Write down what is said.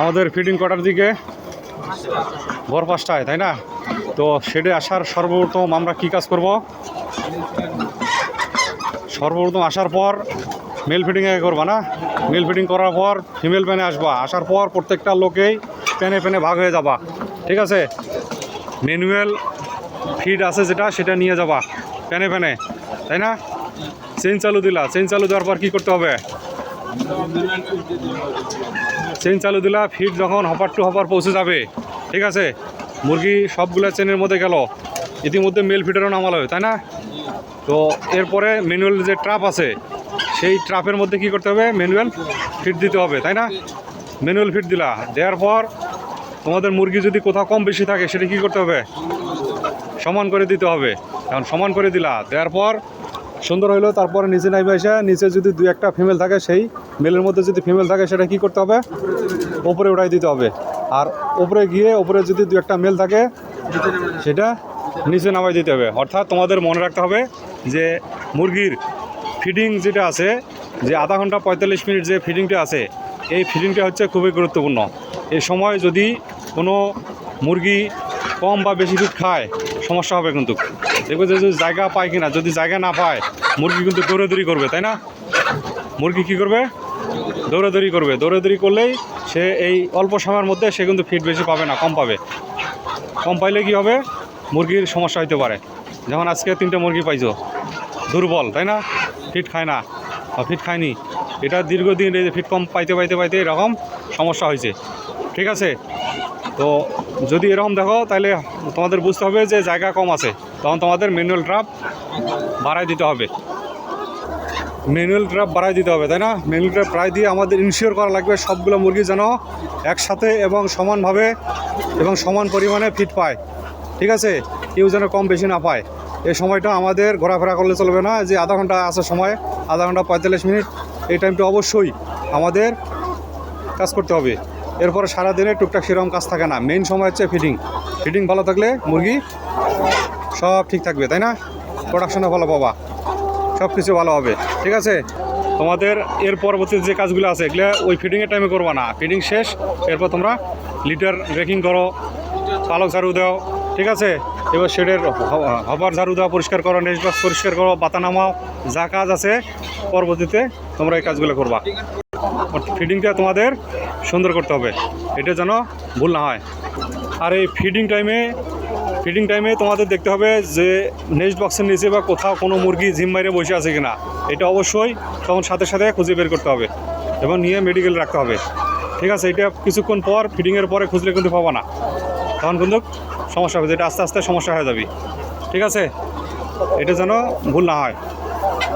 আমাদের ফিডিং কটার দিকে ভোর পাঁচটায়, তাই না? তো সেটে আসার সর্বপ্রথম আমরা কি কাজ করব? সর্বপ্রথম আসার পর মেল ফিডিং আগে করবা না? মেল ফিডিং করার পর ফিমেল প্যানে আসবা। আসার পর প্রত্যেকটা লোকেই প্যানে প্যানে ভাগ হয়ে যাবা। ঠিক আছে? ম্যানুয়াল ফিড আছে যেটা, সেটা নিয়ে যাবা প্যানে প্যানে তাই না? চেন চালু দিলা। চেন চালু দেওয়ার পর কী করতে হবে? চেন চালু দিলা ফিড যখন হপার টু হপার পৌঁছে যাবে। ঠিক আছে? মুরগি সবগুলো চেনের মধ্যে গেল। ইতিমধ্যে মেল ফিডারও নামালো, তাই না? তো এরপরে ম্যানুয়াল যে ট্রাপ আছে, সেই ট্রাপের মধ্যে কি করতে হবে? ম্যানুয়াল ফিট দিতে হবে, তাই না? ম্যানুয়াল ফিট দিলা। দেওয়ার পর তোমাদের মুরগি যদি কোথাও কম বেশি থাকে, সেটা কি করতে হবে? সমান করে দিতে হবে। এখন সমান করে দিলা। দেওয়ার পর সুন্দর হইল, তারপরে নিচে নাইবে এসে নিচে যদি দু একটা ফিমেল থাকে, সেই মেলের মধ্যে যদি ফিমেল থাকে, সেটা কি করতে হবে? ওপরে উঠাই দিতে হবে। আর ওপরে গিয়ে ওপরে যদি দু একটা মেল থাকে, সেটা নিচে নামাই দিতে হবে। অর্থাৎ তোমাদের মনে রাখতে হবে যে মুরগির ফিডিং যেটা আছে, যে আধা ঘণ্টা পঁয়তাল্লিশ মিনিট যে ফিডিংটা আছে, এই ফিডিংটা হচ্ছে খুবই গুরুত্বপূর্ণ। এই সময় যদি কোনো মুরগি কম বা বেশি ফিট খায়, সমস্যা হবে কিন্তু। দেখবে যে যদি জায়গা পায় কিনা, যদি জায়গা না পায়, মুরগি কিন্তু দৌড়াদৌড়ি করবে, তাই না? মুরগি কী করবে? দৌড়াদৌড়ি করবে। দৌড়াদৌড়ি করলেই সে এই অল্প সময়ের মধ্যে সে কিন্তু ফিট বেশি পাবে না, কম পাবে। কম পাইলে কি হবে? মুরগির সমস্যা হতে পারে। যেমন আজকে তিনটে মুরগি পাইছো, দুর্বল, তাই না? ফিট খায় না, বা ফিট খায়নি। এটা দীর্ঘদিন এই যে ফিট কম পাইতে পাইতে পাইতে এরকম সমস্যা হয়েছে ঠিক আছে? তো যদি এরকম দেখো, তাহলে তোমাদের বুঝতে হবে যে জায়গা কম আছে। তখন তোমাদের ম্যানুয়াল ট্রাপ বাড়াই দিতে হবে। ম্যানুয়াল ট্রাপ বাড়াই দিতে হবে, তাই না? ম্যানুয়াল ট্রাপ প্রায় দিয়ে আমাদের ইনশিওর করা লাগবে সবগুলো মুরগি যেন একসাথে এবং সমানভাবে এবং সমান পরিমাণে ফিট পায়। ঠিক আছে? কেউ যেন কম বেশি না পায়। এই সময়টা আমাদের ঘোরাফেরা করলে চলবে না, যে আধা ঘণ্টা আসার সময়, আধা ঘণ্টা পঁয়তাল্লিশ মিনিট, এই টাইমটা অবশ্যই আমাদের কাজ করতে হবে। এরপরে সারাদিনে টুকটাক সেরকম কাজ থাকে না। মেইন সময় হচ্ছে ফিডিং ফিডিং ভালো থাকলে মুরগি সব ঠিক থাকবে, তাই না? প্রোডাকশনে ভালো পাবা। সব কিছু ভালো হবে, ঠিক আছে? তোমাদের এর পরবর্তী যে কাজগুলো আছে, এগুলো ওই ফিডিংয়ের টাইমে করবা না। ফিডিং শেষ, এরপর তোমরা লিটার রেকিং করো পালক ঝাড়ু দাও, ঠিক আছে? এবার শেডের হবার ঝাড়ু দাও, পরিষ্কার করো বক্স পরিষ্কার করো বাতা নামাও, যা কাজ আছে পরবর্তীতে তোমরা এই কাজগুলো করবা। ফিডিংটা তোমাদের সুন্দর করতে হবে, এটা যেন ভুল না হয়। আর এই ফিডিং টাইমে ফিডিং টাইমে তোমাদের দেখতে হবে যে নেক্সট বক্সের নিচে বা কোথাও কোনো মুরগি জিম বাইরে বসে আছে কিনা। এটা অবশ্যই তখন সাথে সাথে খুঁজে বের করতে হবে এবং নিয়ে মেডিকেল রাখতে হবে। ঠিক আছে, এটা কিছুক্ষণ পর ফিডিংয়ের পরে খুঁজলে কিন্তু পাবা না। তখন কিন্তু সমস্যা হবে, যেটা আস্তে আস্তে সমস্যা হয়ে যাবে। ঠিক আছে, এটা যেন ভুল না হয়।